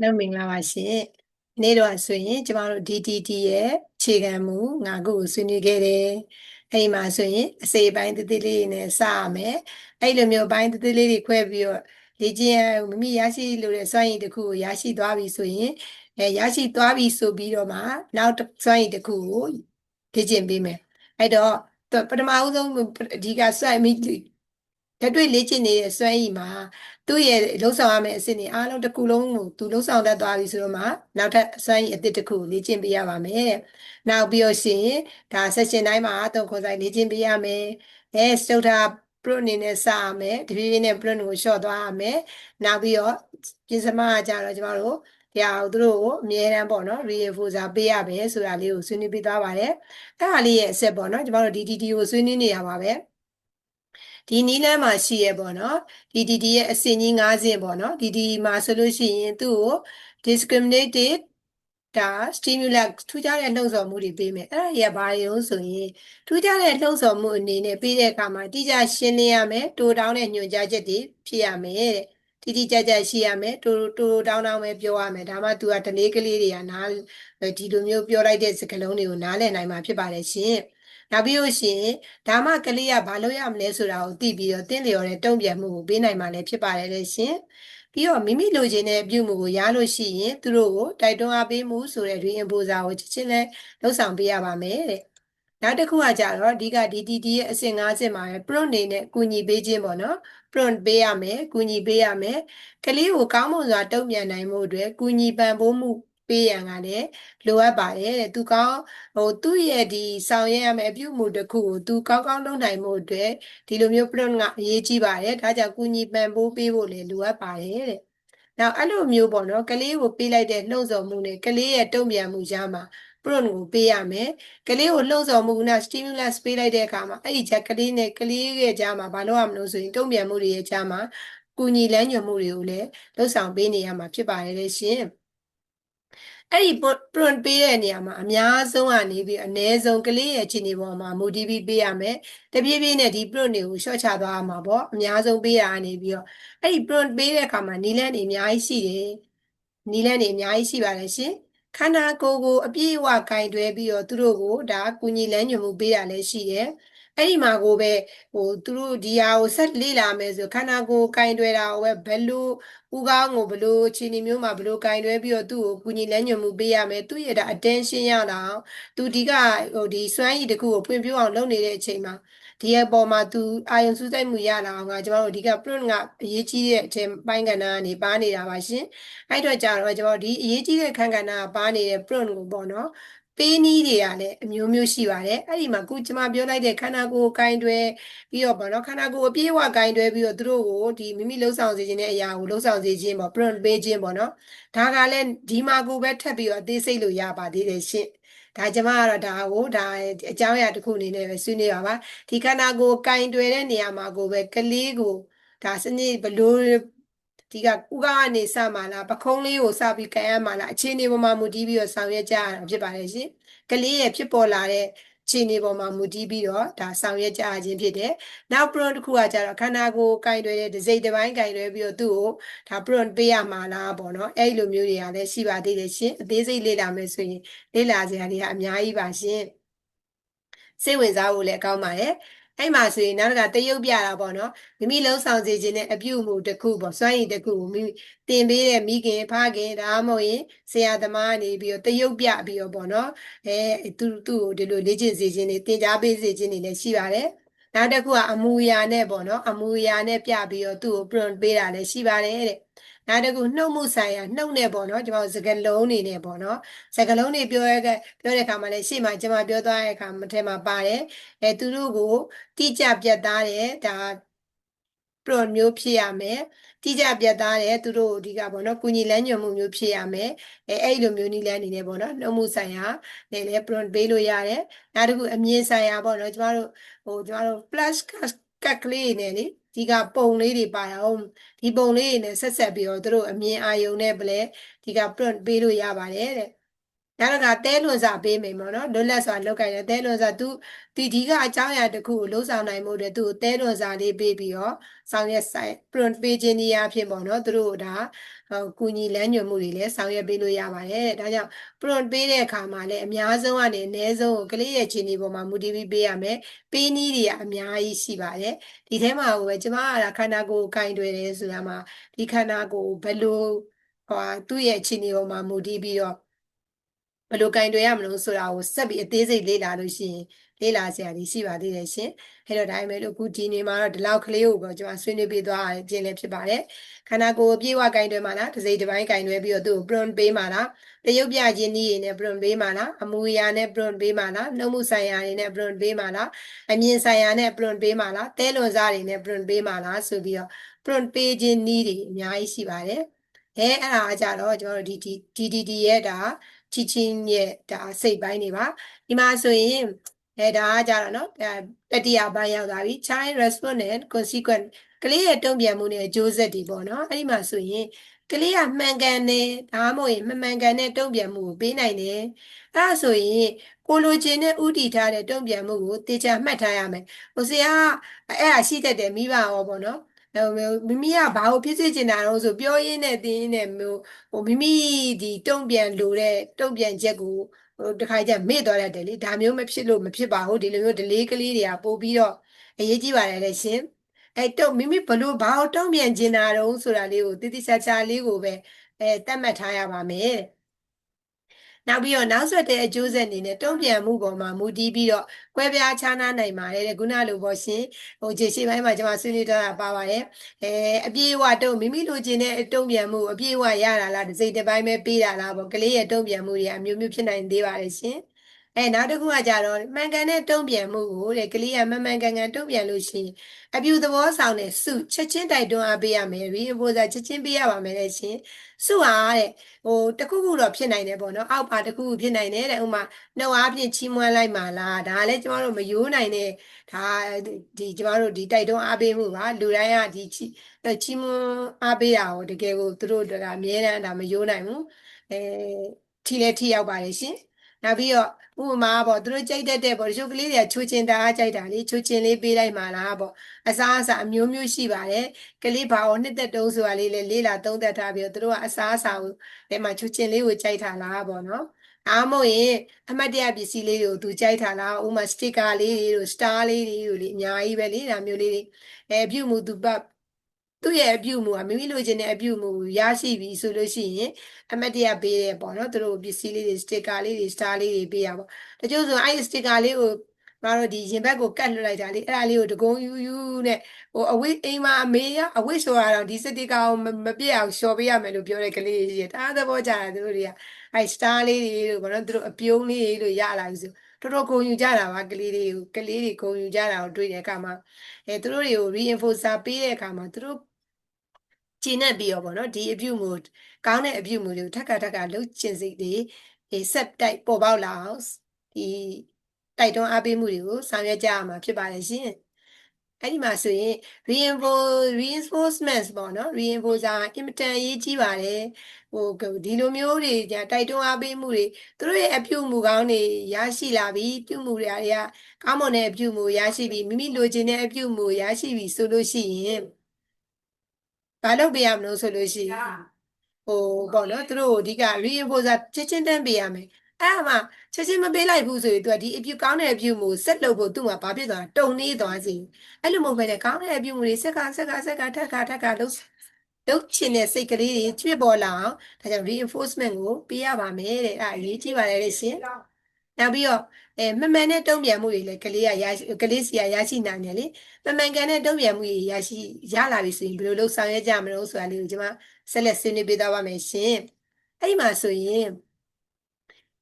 နှုတ်မင်္ဂလာပါရှင်။နေ့တော့ဆိုရင်ကျမတို့ DTT ရဲ့အခြေခံမူငါးခုကိုဆွေးနွေးခဲ့တယ်။အဲ့ဒီမှာဆိုရင်အစိပ်ပိုင်းတသေးလေးနဲ့စရမယ်။အဲ့လိုမျိုးပိုင်းတသေးလေးတွေခွဲပြီးတော့လေ့ကျင့်ရမမိရရှိလို့တဲ့စွမ်းရည်တစ်ခုကိုရရှိသွားပြီဆိုရင်အဲရရှိသွားပြီဆိုပြီးတော့မှနောက်တစ်စွမ်းရည်တစ်ခုကိုလေ့ကျင့်ပေးမယ်။အဲ့တော့ပထမဦးဆုံးအဓိကစွမ်းမိလက်တွေ့လေ့ကျင့်နေတဲ့စွမ်းရည်မှာ သူ့ရဲ့လှုပ်ဆောင်ရမယ့်အဆင့်တွေအားလုံးတစ်ခုလုံးကိုသူလှုပ်ဆောင်တတ်သွားပြီဆိုတော့မှနောက်ထပ်စွမ်းရည်အသစ်တစ်ခုကိုလေ့ကျင့်ပေးရပါမယ်တဲ့။နောက်ပြီးတော့ရှင်ဒါ session တိုင်းမှာသုံးခေါ်ဆိုင်လေ့ကျင့်ပေးရမယ်။အဲစတုထာ pro အနေနဲ့စရမယ်။တဖြည်းဖြည်းနဲ့ pro ကိုရှော့သွားရမယ်။နောက်ပြီးတော့ပြင်စမကကြတော့ကျမတို့တရားသူတို့ကိုအမြဲတမ်းပေါ့နော် reinforcer ပေးရမယ်ဆိုတာလေးကိုဆွေးနွေးပေးသွားပါတယ်။အဲ့ဒါလေးရဲ့အဆက်ပေါ့နော်ကျမတို့ DTT ကိုဆွေးနွေးနေရပါပဲ။ ဒီနီးလမ်းမှာရှိရပေါ့နော်ဒီဒီဒီရဲ့အစင်ကြီး၅စင်ပေါ့နော်ဒီဒီမှာဆိုလို့ရှိရင်သူ့ကို discriminated ဒါ stimulus ထူးခြားတဲ့လှုံ့ဆော်မှုတွေပေးမယ်အဲ့ဒါကြီးကဘာတွေလို့ဆိုရင်ထူးခြားတဲ့လှုံ့ဆော်မှုအနေနဲ့ပေးတဲ့အခါမှာတိကျရှင်းလင်းရမယ်တိုးတောင်းတဲ့ညွှန်ကြားချက်တွေဖြစ်ရမယ်တဲ့တိတိကျကျရှိရမယ်တိုးတိုးတောင်းတောင်းပဲပြောရမယ်ဒါမှသူကဒလေးကလေးတွေကနားဒီလိုမျိုးပြောလိုက်တဲ့စကားလုံးတွေကိုနားလည်နိုင်မှာဖြစ်ပါတယ်ရှင် နောက်ပြီးလို့ရှိရင်ဒါမှကလေးကဘာလုပ်ရမလဲဆိုတာကိုသိပြီးတော့သင်လျော်တဲ့တုံ့ပြန်မှုကိုပေးနိုင်မှာလည်းဖြစ်ပါတယ်လေရှင်ပြီးတော့မိမိလိုချင်တဲ့အပြုမှုကိုရလို့ရှိရင်သူတို့ကိုတိုက်တွန်းအားပေးမှုဆိုတဲ့ reinforcer ကိုချက်ချင်းလဲလှုပ်ဆောင်ပေးရပါမယ်တဲ့နောက်တစ်ခုကကြတော့အဓိက DTT ရဲ့အဆင့်၅ဆင့်မှာပဲ prompt နေနဲ့ကူညီပေးခြင်းပေါ့နော် prompt ပေးရမယ်ကူညီပေးရမယ်ကလေးကိုကောင်းမွန်စွာတုံ့ပြန်နိုင်မှုအတွက်ကူညီပံ့ပိုးမှု ပေးရန်ကလည်းလိုအပ်ပါတယ်တဲ့သူကောင်းဟိုသူ့ရဲ့ဒီဆောင်ရွက်ရမယ့်အပြုအမူတစ်ခုကိုသူကောင်းကောင်းလုပ်နိုင်မှုအတွက်ဒီလိုမျိုး prompt ကအရေးကြီးပါတယ်ဒါကြောင့်ကုညီပံ့ပိုးပေးဖို့လည်းလိုအပ်ပါတယ်တဲ့နောက်အဲ့လိုမျိုးပေါ့နော်ကလေးကိုပေးလိုက်တဲ့လှုံ့ဆော်မှုနဲ့ကလေးရဲ့တုံ့ပြန်မှုကြားမှာ prompt ကိုပေးရမယ်ကလေးကိုလှုံ့ဆော်မှုက stimulus ပေးလိုက်တဲ့အခါမှာအဲ့ဒီချက်ကလေးနဲ့ကလေးရဲ့ကြားမှာဘာလို့ရမလို့ဆိုရင်တုံ့ပြန်မှုတွေရဲ့ကြားမှာကူညီလမ်းညွှန်မှုတွေကိုလည်းလှုပ်ဆောင်ပေးနေရမှာဖြစ်ပါတယ်လေရှင် အဲ့ဒီ prompt ပေးတဲ့နေရာမှာအများဆုံးကနေပြီးအနည်းဆုံးကလေးရဲ့အခြေအနေပေါ်မှာ motivate ပေးရမယ်တပြေးပြေးနဲ့ဒီ prompt တွေကို short ချသွားရမှာပေါ့အများဆုံးပေးရကနေပြီးတော့အဲ့ဒီ prompt ပေးတဲ့အခါမှာနီလန်းတွေအများကြီးရှိတယ်နီလန်းတွေအများကြီးရှိပါတယ်ရှင်ခန္ဓာကိုယ်ကိုအပြည့်အဝကင်တွဲပြီးတော့သူတို့ကိုဒါကုညီလန်းညွှန်မှုပေးတာလည်းရှိတယ် အဲ့ဒီမှာကိုပဲဟိုသူတို့ဒီဟာကိုဆက်လေ့လာမယ်ဆိုခန္ဓာကိုယ်ကင်တွယ်တာကိုပဲဘယ်လိုဥကောင်းကိုဘယ်လိုအခြေအနေမျိုးမှာဘယ်လိုကင်တွယ်ပြီးတော့သူ့ကိုကုညီလန်းညွှန်မှုပေးရမယ်သူ့ရဲ့ဒါ attention ရအောင်သူဒီကဟိုဒီစွမ်းရည်တစ်ခုကိုဖွင့်ပြအောင်လုပ်နေတဲ့အချိန်မှာဒီအပေါ်မှာသူအာယုံစူးစိုက်မှုရလာအောင်ကကျွန်တော်တို့ဒီက print ကအရေးကြီးတဲ့အချိန်ပိုင်းကဏ္ဍကနေပါနေတာပါရှင်အဲ့တော့ကြတော့ကျွန်တော်ဒီအရေးကြီးတဲ့ခန်းကဏ္ဍကပါနေတဲ့ print ကိုပေါ့နော် ပေးနည်းတွေကလည်းအမျိုးမျိုးရှိပါတယ်အဲ့ဒီမှာခုကျွန်မပြောလိုက်တဲ့ခန္ဓာကိုယ်ကိုင်တွယ်ပြီးတော့ပေါ့နော်ခန္ဓာကိုယ်အပြည့်အဝကိုင်တွယ်ပြီးတော့သူတို့ကိုဒီမိမိလှုပ်ဆောင်စေခြင်းတဲ့အရာကိုလှုပ်ဆောင်စေခြင်းပေါ့ print ပေးခြင်းပေါ့နော်ဒါကလည်းဒီမှာကိုပဲထပ်ပြီးတော့အသေးစိတ်လို့ရပါသေးတယ်ရှင့်ဒါကျမကတော့ဒါကိုဒါအကြောင်းအရာတစ်ခုအနေနဲ့ပဲဆွေးနွေးပါပါဒီခန္ဓာကိုယ်ကင်တွယ်တဲ့နေရာမှာကိုပဲကလေးကိုဒါစနစ်ဘလို့ ဒီကဥကကနေစမှာလားပခုံးလေးကိုစပြီးကန်ရမှာလားအခြေအနေပေါ်မှာမူတည်ပြီးတော့ဆောင်ရွက်ကြရတာဖြစ်ပါတယ်ရှင်ကလေးရဲ့ဖြစ်ပေါ်လာတဲ့ခြေနေပေါ်မှာမူတည်ပြီးတော့ဒါဆောင်ရွက်ကြခြင်းဖြစ်တယ်။နောက် prompt တစ်ခုကကြတော့ခန္ဓာကိုယ်ကင်တွယ်တဲ့ဒစိမ့်တစ်ပိုင်းကင်တွယ်ပြီးတော့သူ့ကိုဒါ prompt ပေးရမှာလားပေါ့နော်။အဲ့လိုမျိုးတွေကလည်းရှိပါသေးတယ်ရှင်။အသေးစိတ်လေ့လာမယ်ဆိုရင်လေ့လာစရာတွေကအများကြီးပါရှင်။စိတ်ဝင်စားဖို့လည်းအကောင်းပါတယ်။ အဲ့မှာဆိုရင်နောက်တစ်ခါတရုပ်ပြတာပေါ့နော်မိမိလှုပ်ဆောင်စေခြင်းနဲ့အပြုအမူတစ်ခုပေါ့စွမ်းရည်တစ်ခုကိုမိတင်ပေးတဲ့မိခင်ဖခင်ဒါမှမဟုတ်ရင်ဆရာသမားနေပြီးတော့တရုပ်ပြပြီးတော့ပေါ့နော်အဲသူသူ့ကိုဒီလိုလေ့ကျင့်စေခြင်းတွေသင်ကြားပေးစေခြင်းတွေလည်းရှိပါတယ်နောက်တစ်ခုကအမူအရာနဲ့ပေါ့နော်အမူအရာနဲ့ပြပြီးတော့သူ့ကို print ပေးတာလည်းရှိပါတယ်တဲ့ နောက်တစ်ခုနှုတ်မှုဆိုင်ရာနှုတ်နဲ့ပေါ့နော်ကျွန်တော်စကလုံးနေနဲ့ပေါ့နော်စကလုံးတွေပြောရတဲ့ပြောတဲ့အခါမှာလည်းရှေ့မှာကျွန်မပြောသွားတဲ့အခါမထဲမှာပါတယ်အဲသူတို့ကိုတိကျပြတ်သားတဲ့ဒါပရော့မျိုးဖြစ်ရမယ်တိကျပြတ်သားတဲ့သူတို့ဒီကပေါ့နော်ကုညီလန်းညွှန်မှုမျိုးဖြစ်ရမယ်အဲအဲ့လိုမျိုးနည်းလမ်းအနေနဲ့ပေါ့နော်နှုတ်မှုဆိုင်ရာနဲ့လည်း prompt ပေးလို့ရတယ်နောက်တစ်ခုအမြင်ဆိုင်ရာပေါ့နော်ကျမတို့ဟိုကျမတို့ flash card ကလေးနဲ့လေ ဒီကပုံလေးတွေပါအောင်ဒီပုံလေးတွေနဲ့ဆက်ဆက်ပြီးတော့တို့အမြင်အာရုံနဲ့ဗလဲဒီက print ပေးလို့ရပါတယ်တဲ့ နောက်တစ်ခါတဲလွန်စာပေးမယ်ပေါ့နော်လွတ်လပ်စွာလုပ်ကြတယ်တဲလွန်စာသူဒီဒီကအကြောင်းအရာတစ်ခုကိုလှုပ်ဆောင်နိုင်မှုတဲ့သူတဲလွန်စာလေးပေးပြီးတော့ဆောင်ရွက်ဆိုင် print ပေးခြင်းနည်းအားဖြင့်ပေါ့နော်သူတို့ဒါဟိုကူညီလမ်းညွှန်မှုတွေလည်းဆောင်ရွက်ပေးလို့ရပါတယ်တဲ့ဒါကြောင့် prompt ပေးတဲ့အခါမှာလည်းအများဆုံးကနေအနည်းဆုံးကိုကလေးရဲ့ခြေနေပေါ်မှာမူတည်ပြီးပေးရမယ်ပေးနည်းတွေကအများကြီးရှိပါတယ်ဒီထဲမှာကိုပဲကျမကခန္ဓာကိုယ်ကိုကင်တွယ်တယ်ဆိုတာမှာဒီခန္ဓာကိုယ်ဘယ်လိုဟိုသူ့ရဲ့ခြေနေပေါ်မှာမူတည်ပြီးတော့ ဘယ်လိုကင်တွယ်ရမလို့ဆိုတာကိုစက်ပြီးအသေးစိတ်လေ့လာလို့ရှိရင်လေ့လာစရာတွေရှိပါသေးတယ်ရှင်အဲ့တော့ဒါပေမဲ့လို့အခုဒီနေ့မှာတော့ဒီလောက်ကလေးကိုပေါ့ကျွန်မဆွေးနွေးပေးသွားခြင်းလည်းဖြစ်ပါတယ်ခန္ဓာကိုယ်အပြည့်အဝကင်တွယ်မှာလားတစ်စိတ်တစ်ပိုင်းကင်တွယ်ပြီးတော့သူ့ကို prompt ပေးမှာလားတရုပ်ပြခြင်းနည်းရည်နဲ့ prompt ပေးမှာလားအမူအရာနဲ့ prompt ပေးမှာလားနှုတ်မှုဆိုင်ရာတွေနဲ့ prompt ပေးမှာလားအမြင်ဆိုင်ရာနဲ့ prompt ပေးမှာလားတဲလွန်စားတွေနဲ့ prompt ပေးမှာလားဆိုပြီးတော့ prompt ပေးခြင်းနည်းတွေအများကြီးရှိပါတယ်အဲအဲ့ဒါအကြတော့ကျွန်တော်တို့ဒီ DDD ရဲ့ဒါ teaching ရဲ့ဒါစိတ်ပိုင်းတွေပါဒီမှာဆိုရင်အဲဒါကကြတော့เนาะတတိယပိုင်းရောက်သွားပြီ child response and consequent ကလေးရဲ့တုံ့ပြန်မှုနဲ့အကျိုးဆက်တွေပေါ့เนาะအဲ့ဒီမှာဆိုရင်ကလေးကမှန်ကန်တယ်ဒါမှမဟုတ်ရင်မမှန်ကန်တဲ့တုံ့ပြန်မှုကိုပေးနိုင်တယ်အဲ့ဒါဆိုရင်ကိုလိုချင်တဲ့ဥတီထားတဲ့တုံ့ပြန်မှုကိုတေချာမှတ်ထားရမယ်ဟိုဆရာအဲ့ဒါရှိတတ်တယ်မိဘရောပေါ့နော် မိမိကဘာကိုဖြစ်စေချင်တာတော့ဆိုပြောရင်းနဲ့တင်းရင်းနဲ့မျိုးဟိုမိမိဒီတုံ့ပြန်လို့တဲ့တုံ့ပြန်ချက်ကိုဟိုတခါကျမေ့သွားရတယ်လေဒါမျိုးမဖြစ်လို့မဖြစ်ပါဘူးဒီလိုမျိုးဒလေးကလေးတွေကပို့ပြီးတော့အရေးကြီးပါတယ်လေရှင်အဲတုံမိမိဘလို့ဘာကိုတုံ့ပြန်ကျင်တာတုံးဆိုတာလေးကိုတိတိကျကျလေးကိုပဲအဲတတ်မှတ်ထားရပါမယ် နောက်ပြီးတော့နောက်ဆက်တဲ့အကျိုးဆက်အနေနဲ့တုံ့ပြန်မှုပေါ်မှာမူတည်ပြီးတော့ကွဲပြားခြားနားနိုင်ပါတယ်တဲ့ခုနလိုပေါ့ရှင်ဟိုခြေရှိပိုင်းမှာကျွန်မဆွေးနွေးထားတာပါပါတယ်အဲအပြေအဝတုံမိမိလိုချင်တဲ့တုံ့ပြန်မှုအပြေအဝရတာလားတစ်စိတ်တစ်ပိုင်းပဲပေးတာလားပေါ့ကလေးရဲ့တုံ့ပြန်မှုတွေအမျိုးမျိုးဖြစ်နိုင်သေးပါတယ်ရှင် အဲနောက်တစ်ခုကကြတော့မှန်ကန်တဲ့တုံ့ပြန်မှုကိုတဲ့ကလေးကမှန်မှန်ကန်ကန်တုံ့ပြန်လို့ရှိရင်အပြူသဘောဆောင်တဲ့စုချက်ချင်းတိုက်တွန်းအားပေးရမယ် reinforcer ချက်ချင်းပေးရပါမယ်တဲ့ရှင်စုဟာတဲ့ဟိုတခုခုတော့ဖြစ်နိုင်တယ်ပေါ့နော်အောက်ပါတခုခုဖြစ်နိုင်တယ်တဲ့ဥမာနှုတ်အားဖြင့်ချီးမွမ်းလိုက်ပါလားဒါလည်းကျမတို့မယိုးနိုင်တဲ့ဒါဒီကျမတို့ဒီတိုက်တွန်းအားပေးမှုပါလူတိုင်းကဒီချီချီးမွမ်းအားပေးတာကိုတကယ်ကိုသူတို့ကအမြဲတမ်းဒါမယိုးနိုင်ဘူးအဲထီလဲထီရောက်ပါတယ်ရှင် နောက်ပြီးတော့ဥပမာပေါ့သူတို့ကြိုက်တတ်တဲ့ပေါ့တချို့ကလေးတွေကချိုးချင်တာကြိုက်တာလေချိုးချင်လေးပေးလိုက်မှာလားပေါ့အစားအစာအမျိုးမျိုးရှိပါတယ်ကလေးဘာကိုနှစ်သက်တုံးဆိုတာလေးလေလေးလာသုံးသက်ထားပြီးတော့သူတို့ကအစားအစာကိုဒီမှာချိုးချင်လေးကိုကြိုက်တာလားပေါ့နော်အားမို့ရင်အမတ်တရပစ္စည်းလေးတွေကိုသူကြိုက်တာလားဥမာစတစ်ကာလေးတွေတို့စတာလေးတွေတို့လေအများကြီးပဲလေဒါမျိုးလေးတွေအဲပြုမှုသူပတ် သူ့ရဲ့အပြုမှုကမိမိလိုချင်တဲ့အပြုမှုရရှိပြီဆိုလို့ရှိရင်အမတ်တရပေးတယ်ပေါ့နော်သူတို့ပစ္စည်းလေးတွေစတစ်ကာလေးတွေစတာလေးတွေပေးရပေါ့တချို့ဆိုအဲ့စတစ်ကာလေးကိုမတို့ဒီရင်ဘက်ကိုကတ်လွှတ်လိုက်တာလေအဲ့ဒါလေးကိုတကုံယူယူနဲ့ဟိုအဝိအိမ်မှာအမေရအဝိဆိုရတော့ဒီစတစ်ကာကိုမပြည့်အောင်လျှော်ပေးရမယ်လို့ပြောတဲ့ကလေးကြီးတားသဘောကြတာသူတို့တွေကအဲ့စတာလေးတွေလို့ပေါ့နော်သူတို့အပြုံးလေးတွေလို့ရလာပြီဆိုတော်တော်ဂုံယူကြတာပါကလေးတွေကိုကလေးတွေဂုံယူကြတာကိုတွေ့တဲ့အခါမှာအဲသူတို့တွေကို reinforcer ပေးတဲ့အခါမှာသူတို့ ကျင့်နေပြီးတော့ဗောနော်ဒီအပြုမှုကောင်းတဲ့အပြုမှုတွေကိုထက်ခါထက်ခါလှုပ်ချင်စိတ်တွေဒီဆက်တိုက်ပေါ်ပေါက်လာအောင်ဒီတိုက်တွန်းအားပေးမှုတွေကိုဆောင်ရွက်ကြရမှာဖြစ်ပါတယ်ရှင်အဲ့ဒီမှာဆိုရင် reinforce reinforcements ပေါ့နော် reinforcer အင်မတန်ရေးကြီးပါတယ်ဟိုဒီလိုမျိုးတွေじゃတိုက်တွန်းအားပေးမှုတွေသူတို့ရဲ့အပြုမှုကောင်းတွေရရှိလာပြီပြုမှုတွေကကောင်းမွန်တဲ့အပြုမှုရရှိပြီမိမိလိုချင်တဲ့အပြုမှုရရှိပြီဆိုလို့ရှိရင် ဘာလုပ်ပေးရမလို့ဆိုလို့ရှိရင်ဟိုပေါ့နော်သူတို့အဓိက reinforcer ချက်ချင်းတန်းပေးရမယ်အဲ့မှာချက်ချင်းမပေးလိုက်ဘူးဆိုရင် तू ကဒီအပြုကောင်းတဲ့အပြုမှုဆက်လုပ်ဖို့သူ့မှာဘာဖြစ်သွားတုံနေသွားစီအဲ့လိုမဟုတ်ပဲလေကောင်းတဲ့အပြုမှုတွေဆက်ကဆက်ကဆက်ကထက်ကထက်ကလုပ်လုပ်ချင်တဲ့စိတ်ကလေးတွေကျွေ့ပေါ်လာအောင်ဒါကြောင့် reinforcement ကိုပေးရပါမယ်တဲ့အဲ့အရေးကြီးပါတယ်လေရှင် နောက်ပြီးတော့အဲမမှန်တဲ့တုံ့ပြန်မှုတွေလည်းကလေးကရကလေးစီကရရှိနိုင်တယ်လေမမှန်ကန်တဲ့တုံ့ပြန်မှုတွေရရှိရလာပြီဆိုရင်ဘယ်လိုလုပ်ဆောင်ရကြမလို့ဆိုတာလေးကိုကျွန်မဆက်လက်ဆွေးနွေးပေးသွားပါမယ်ရှင်အဲ့ဒီမှာဆိုရင်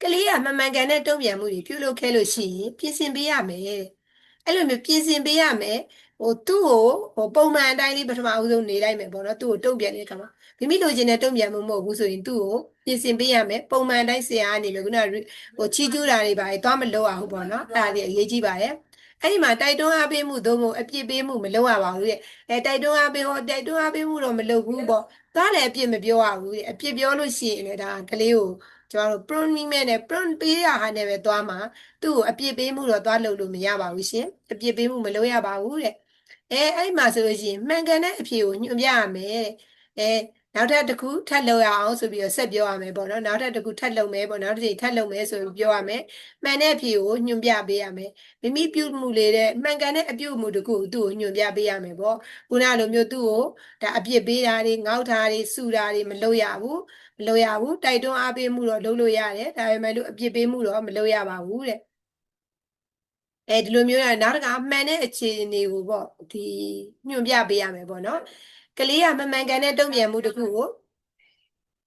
ကလေးကမမှန်ကန်တဲ့တုံ့ပြန်မှုတွေပြုလုပ်ခဲ့လို့ရှိရင်ပြင်ဆင်ပေးရမယ်အဲ့လိုမျိုးပြင်ဆင်ပေးရမယ်ဟိုသူ့ကိုဟိုပုံမှန်အတိုင်းလေးပထမအဆုံးနေလိုက်မယ်ပေါ့နော်သူ့ကိုတုံ့ပြန်တဲ့အခါမှာ မိမိလိုချင်တဲ့တုံ့ပြန်မှုမဟုတ်ဘူးဆိုရင်သူ့ကိုပြင်ဆင်ပေးရမယ်ပုံမှန်အတိုင်းဆရာအနေနဲ့ခုနကဟိုချီကျူးတာတွေပါသွားမလို့အောင်ပေါ့နော်အဲ့ဒါလေးအရေးကြီးပါတယ်အဲ့ဒီမှာတိုက်တွန်းအားပေးမှုသို့မဟုတ်အပြစ်ပေးမှုမလုပ်ရပါဘူးတဲ့အဲတိုက်တွန်းအားပေးဟောတိုက်တွန်းအားပေးမှုတော့မလုပ်ဘူးပေါ့သားလည်းအပြစ်မပြောရဘူးတဲ့အပြစ်ပြောလို့ရှိရင်လည်းဒါကလေးကိုကျမတို့ prone မိမဲ့နဲ့ prone ပေးရဟာနဲ့ပဲသွားမှာသူ့ကိုအပြစ်ပေးမှုတော့သွားလုပ်လို့မရပါဘူးရှင်အပြစ်ပေးမှုမလုပ်ရပါဘူးတဲ့အဲအဲ့မှာဆိုလို့ရှိရင်မှန်ကန်တဲ့အဖြေကိုညွှန်ပြရမယ်တဲ့အဲ နောက်ထပ်တစ်ခုထပ်လုပ်ရအောင်ဆိုပြီးတော့ဆက်ပြောရမယ်ပေါ့နော်နောက်ထပ်တစ်ခုထပ်လုပ်မယ်ပေါ့နောက်တစ်ချိန်ထပ်လုပ်မယ်ဆိုပြီးပြောရမယ်မှန်တဲ့အဖြေကိုညွှန်ပြပေးရမယ်မိမိပြုမှုလေးတဲ့မှန်ကန်တဲ့အပြုမှုတစ်ခုကိုသူ့ကိုညွှန်ပြပေးရမယ်ပေါ့ခုနလိုမျိုးသူ့ကိုဒါအပြစ်ပေးတာတွေငေါက်တာတွေစူတာတွေမလုပ်ရဘူးမလုပ်ရဘူးတိုက်တွန်းအားပေးမှုတော့လုပ်လို့ရတယ်ဒါပေမဲ့လို့အပြစ်ပေးမှုတော့မလုပ်ရပါဘူးတဲ့အဲဒီလိုမျိုးရနောက်တစ်ခါမှန်တဲ့အခြေအနေကိုပေါ့ဒီညွှန်ပြပေးရမယ်ပေါ့နော် ကလေးကမမှန်ကန်တဲ့တုံ့ပြန်မှုတစ်ခုကို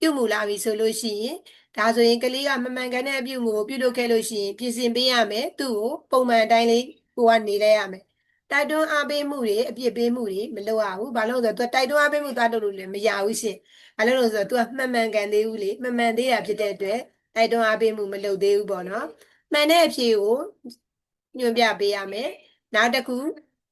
ပြုမှုလာပြီဆိုလို့ရှိရင်ဒါဆိုရင်ကလေးကမမှန်ကန်တဲ့အပြုမှုကိုပြုလုပ်ခဲ့လို့ရှိရင်ပြင်ဆင်ပေးရမယ်သူ့ကိုပုံမှန်အတိုင်းလေးကိုကနေလဲရမယ်တိုက်တွန်းအားပေးမှုတွေအပြစ်ပေးမှုတွေမလုပ်ရဘူးဘာလို့လဲဆိုတော့ तू တိုက်တွန်းအားပေးမှုသွားလုပ်လို့လည်းမရဘူးရှင်ဘာလို့လဲဆိုတော့ तू ကမှန်မှန်ကန်သေးဘူးလေမှန်မှန်သေးတာဖြစ်တဲ့အတွက်တိုက်တွန်းအားပေးမှုမလုပ်သေးဘူးပေါ့နော်မှန်တဲ့အဖြေကိုညွှန်ပြပေးရမယ်နောက်တစ်ခု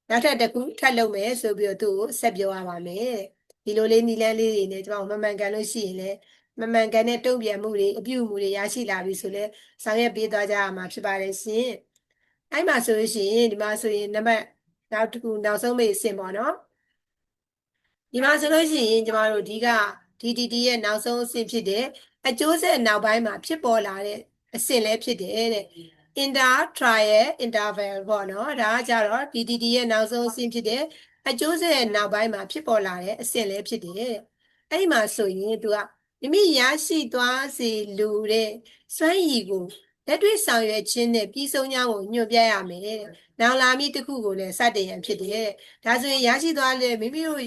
နောက်ထပ်တစ်ခုထပ်လုပ်မယ်ဆိုပြီးတော့သူ့ကိုဆက်ပြောရပါမယ်ဒီလိုလေးနီလန်းလေးတွေနဲ့ကျွန်တော်မမှန်ကန်လို့ရှိရင်လည်းမမှန်ကန်တဲ့တုံ့ပြန်မှုတွေအပြုအမူတွေရရှိလာပြီဆိုလဲဆောင်ရွက်ပေးသွားကြရမှာဖြစ်ပါတယ်ရှင်အဲ့မှာဆိုလို့ရှိရင်ဒီမှာဆိုရင်နံပါတ်နောက်တစ်ခုနောက်ဆုံးမေးအဆင့်ပေါ့နော်ဒီမှာဆိုလို့ရှိရင်ကျမတို့ဒီက DTT ရဲ့နောက်ဆုံးအဆင့်ဖြစ်တဲ့အကျိုးဆက်နောက်ပိုင်းမှာဖြစ်ပေါ်လာတဲ့အဆင့်လည်းဖြစ်တယ်တဲ့ inter trial interval ပေါ့နော်ဒါကကြတော့ DTT ရဲ့နောက်ဆုံးအဆင့်ဖြစ်တဲ့အကျိုးဆက်ရဲ့နောက်ပိုင်းမှာဖြစ်ပေါ်လာတဲ့အဆင့်လည်းဖြစ်တယ်တဲ့အဲ့ဒီမှာဆိုရင်သူကမိမိရရှိသွားစေလိုတဲ့စွမ်းရည်ကိုလက်တွေ့ဆောင်ရွက်ခြင်းနဲ့ပြီးဆုံးကြောင်းကိုညွှန်ပြရမယ်တဲ့။နောင်လာမည့်တစ်ခုကိုလည်းစတင်ရန်ဖြစ်တယ်တဲ့။ဒါဆိုရင်ရရှိသွားတဲ့မိမိတို့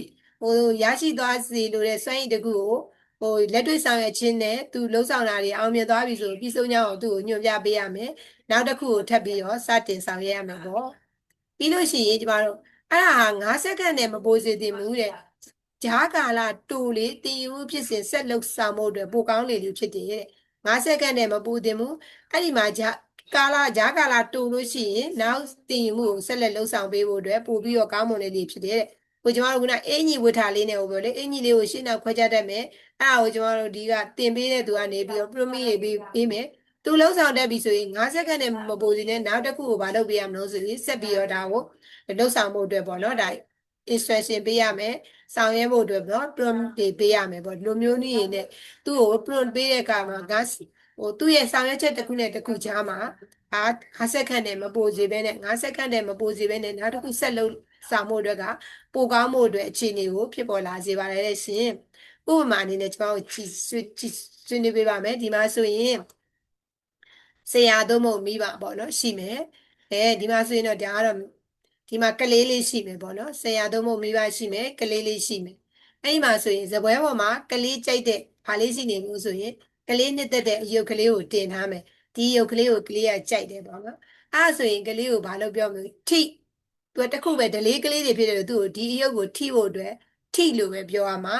ဟိုရရှိသွားစေလိုတဲ့စွမ်းရည်တစ်ခုကို ဟိုလက်တွေ့ဆောင်ရွက်ခြင်းနဲ့သူလှုပ်ဆောင်တာတွေအောင်မြင်သွားပြီဆိုပြီးဆုံးကြောင်းကိုသူ့ကိုညွှန်ပြပေးရမယ်။နောက်တစ်ခုကိုထပ်ပြီးတော့စတင်ဆောင်ရွက်ရမယ်ပေါ့။ပြီးလို့ရှိရင်ကျမတို့အဲ့ဒါဟာ9စက္ကန့်နဲ့မပိုစေသင့်ဘူးတဲ့။ဂျားကာလတူလေးတည်ယူဖြစ်စဉ်ဆက်လုပ်ဆောင်မှုအတွက်ပိုကောင်းလေလို့ဖြစ်တယ်တဲ့9စက္ကန့်နဲ့မပူသင့်ဘူးအဲ့ဒီမှာဂျာကာလဂျာကာလတူလို့ရှိရင်နောက်တင်ယူမှုကိုဆက်လက်လှုပ်ဆောင်ပေးဖို့အတွက်ပို့ပြီးတော့ကောင်းမွန်လေးတွေဖြစ်တယ်တဲ့ ကိုကျမတို့ကအင်ကြီးဝတ်ထားလေးနဲ့ဟိုပြောလေအင်ကြီးလေးကိုရှင်းနောက်ခွဲခြားတတ်မယ်အဲ့ဒါကိုကျမတို့ဒီကတင်ပေးတဲ့သူကနေပြီးတော့ပရမီရေးပေးပေးမယ်သူလှုပ်ဆောင်တတ်ပြီဆိုရင်9စက္ကန့်နဲ့မပိုစီနဲ့နောက်တစ်ခုကိုမလုပ်ပေးရမလို့ဆိုရင်ဆက်ပြီးတော့ဒါကိုလှုပ်ဆောင်ဖို့အတွက်ပေါ့နော်ဒါ instruction ပေးရမယ်ဆောင်ရွက်ဖို့အတွက်ပေါ့ prompt တွေပေးရမယ်ပေါ့ဒီလိုမျိုးနည်းနဲ့သူ့ကို prompt ပေးတဲ့အခါမှာငါဟိုသူ့ရဲ့ဆောင်ရွက်ချက်တစ်ခုနဲ့တစ်ခုကြားမှာအာ5စက္ကန့်နဲ့မပိုစေဘဲနဲ့5စက္ကန့်နဲ့မပိုစေဘဲနဲ့နောက်တစ်ခုဆက်လုပ် ဆောင်မှုအတွက်ကပိုကောင်းမှုအတွက်အခြေအနေကိုဖြစ်ပေါ်လာစေပါတယ်တဲ့ရှင်ဥပမာအနေနဲ့ကျွန်တော်ကြည့်ကြည့်ဆွေးနွေးပေးပါမယ်ဒီမှာဆိုရင်ဆရာတို့မို့မိပါပေါ့နော်ရှိမယ်အဲဒီမှာဆိုရင်တော့ဒါကတော့ဒီမှာကလေးလေးရှိမယ်ပေါ့နော်ဆရာတို့မို့မိဘရှိမယ်ကလေးလေးရှိမယ်အဲ့ဒီမှာဆိုရင်ဇပွဲပေါ်မှာကလေးကြိုက်တဲ့ဘာလေးရှိနေလို့ဆိုရင်ကလေးနှစ်သက်တဲ့အယုတ်ကလေးကိုတင်ထားမယ်ဒီယုတ်ကလေးကိုကလေးကကြိုက်တယ်ပေါ့နော်အဲ့ဆိုရင်ကလေးကိုဘာလို့ပြောမလဲထိ သူတခုပဲဒလေးကလေးတွေဖြစ်တယ်သူ့ကိုဒီအယုတ်ကိုထိဖို့အတွက်ထိလို့ပဲပြောရမှာ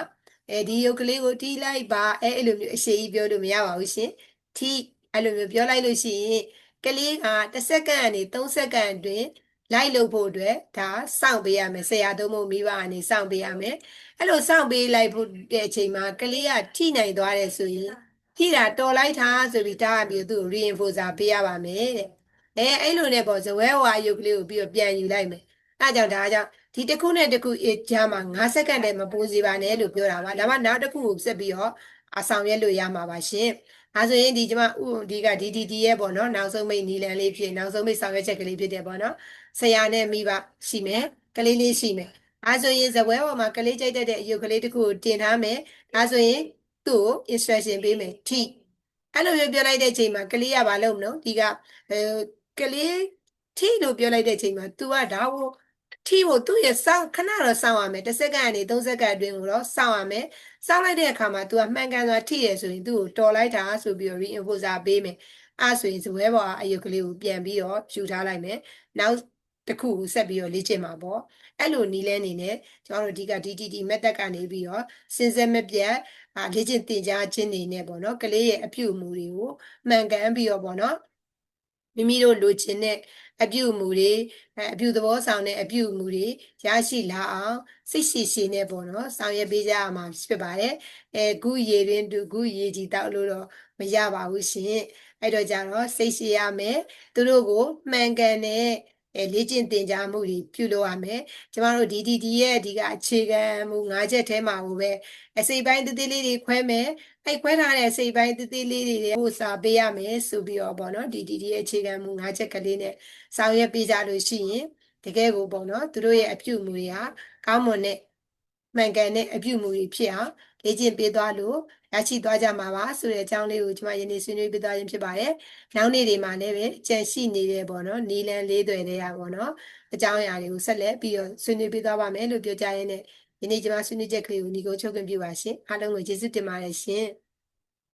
အဲဒီယုတ်ကလေးကိုထိလိုက်ပါအဲအဲ့လိုမျိုးအရှိကြီးပြောလို့မရပါဘူးရှင်ထိအဲ့လိုမျိုးပြောလိုက်လို့ရှိရင်ကလေးကတစ်စက္ကန့်ကနေ3စက္ကန့်အတွင်းလိုက်လုပ်ဖို့အတွက်ဒါစောင့်ပေးရမယ်ဆရာသုံးဖို့မိဘအနေစောင့်ပေးရမယ်အဲ့လိုစောင့်ပေးလိုက်ဖို့တဲ့အချိန်မှာကလေးကထိနိုင်သွားတယ်ဆိုရင်ထိတာတော်လိုက်တာဆိုပြီးတားပြီးသူ့ကို reinforcer ပေးရပါမယ်တဲ့ အဲအဲ့လိုနဲ့ပေါ့ဇဝဲဝါယုတ်ကလေးကိုပြီးတော့ပြန်ယူလိုက်မယ်အဲကြောင့်ဒါကြောင့်ဒီတစ်ခုနဲ့တစ်ခုကြားမှာ9စက္ကန့်တည်းမပိုးစီပါနဲ့လို့ပြောတာပါဒါမှနောက်တစ်ခုကိုဆက်ပြီးတော့အဆောင်ရွက်လို့ရမှာပါရှင်အဲဆိုရင်ဒီကျမဥဒီက DDD ရဲ့ပေါ့နော်နောက်ဆုံးမိတ်နီလန်လေးဖြစ်နောက်ဆုံးမိတ်ဆောင်ရွက်ချက်ကလေးဖြစ်တယ်ပေါ့နော်ဆရာနဲ့မိဘရှိမယ်ကလေးလေးရှိမယ်အဲဆိုရင်ဇပွဲပေါ်မှာကလေးကြိုက်တဲ့အယုတ်ကလေးတစ်ခုကိုတင်ထားမယ်အဲဆိုရင်သူ့ကို instruction ပေးမယ်ထိအဲ့လိုမျိုးပြောလိုက်တဲ့အချိန်မှာကလေးကဘာလုပ်မလို့ဒီကအဲ ကလေးထိလို့ပြောလိုက်တဲ့အချိန်မှာ तू ကဒါကိုထိဖို့သူ့ရဲ့စောင့်ခဏတော့စောင့်ရမယ်တစ်စက္ကန့်ကနေ3စက္ကန့်အတွင်းကိုတော့စောင့်ရမယ်စောင့်လိုက်တဲ့အခါမှာ तू ကမှန်ကန်စွာထိရဆိုရင်သူ့ကိုတော်လိုက်တာဆိုပြီးတော့ reinforcer ပေးမယ်အဲဆိုရင်ဇပွဲပေါ်အယုတ်ကလေးကိုပြန်ပြီးတော့ယူထားလိုက်မယ်နောက်တစ်ခုကိုဆက်ပြီးတော့လေ့ကျင့်မှာပေါ့အဲ့လိုနီးလဲနေနဲ့ကျွန်တော်တို့ဒီက DTT method ကနေပြီးတော့စဉ်ဆက်မပြတ်အာလေ့ကျင့်သင်ကြားခြင်းနေနဲ့ပေါ့နော်ကလေးရဲ့အပြုအမူတွေကိုမှန်ကန်ပြီးတော့ပေါ့နော် မိမိတို့လိုချင်တဲ့အပြုအမူတွေအပြုသဘောဆောင်တဲ့အပြုအမူတွေရရှိလာအောင်စိတ်ရှိရှိနဲ့ပေါ့နော်ဆောင်ရွက်ပေးကြရမှာဖြစ်ပါတယ်အဲခုရေတွင်တူခုရေကြီးတောက်လို့တော့မရပါဘူးရှင်အဲ့တော့ကြတော့စိတ်ရှိရမယ်သူတို့ကိုမှန်ကန်တဲ့ အဲလေ့ကျင့်သင်ကြားမှုတွေပြုလုပ်ရမယ်ကျမတို့ DDD ရဲ့အဓိကအခြေခံမူ၅ချက်ထဲမှာကိုပဲအစိပ်ပိုင်းသေးသေးလေးတွေခွဲမယ်အဲ့ခွဲထားတဲ့အစိပ်ပိုင်းသေးသေးလေးတွေကိုစာပေးရမယ်ဆိုပြီးတော့ပေါ့နော် DDD ရဲ့အခြေခံမူ၅ချက်ကလေးနဲ့ဆောင်ရွက်ပေးကြလို့ရှိရင်တကယ်ကိုပေါ့နော်သူတို့ရဲ့အပြုအမူတွေကကောင်းမွန်တဲ့မှန်ကန်တဲ့အပြုအမူတွေဖြစ်အောင် လေ့ကျင့်ပေးသွားလို့ရရှိသွားကြမှာပါဆိုတဲ့အကြောင်းလေးကိုကျွန်မယနေ့ဆွေးနွေးပေးသွားခြင်းဖြစ်ပါတယ်။နောက်နေ့တွေမှာလည်းပဲကြံရှိနေတဲ့ပေါ့နော်နီလန်လေးတွေတွေကပေါ့နော်အကြောင်းအရာတွေကိုဆက်လက်ပြီးတော့ဆွေးနွေးပေးသွားပါမယ်လို့ပြောကြရင်းနဲ့ယနေ့ကျွန်မဆွေးနွေးချက်ကလေးကိုညီကုန်းချုပ်ခွင့်ပြုပါရှင်။အားလုံးကိုကျေးဇူးတင်ပါတယ်ရှင်။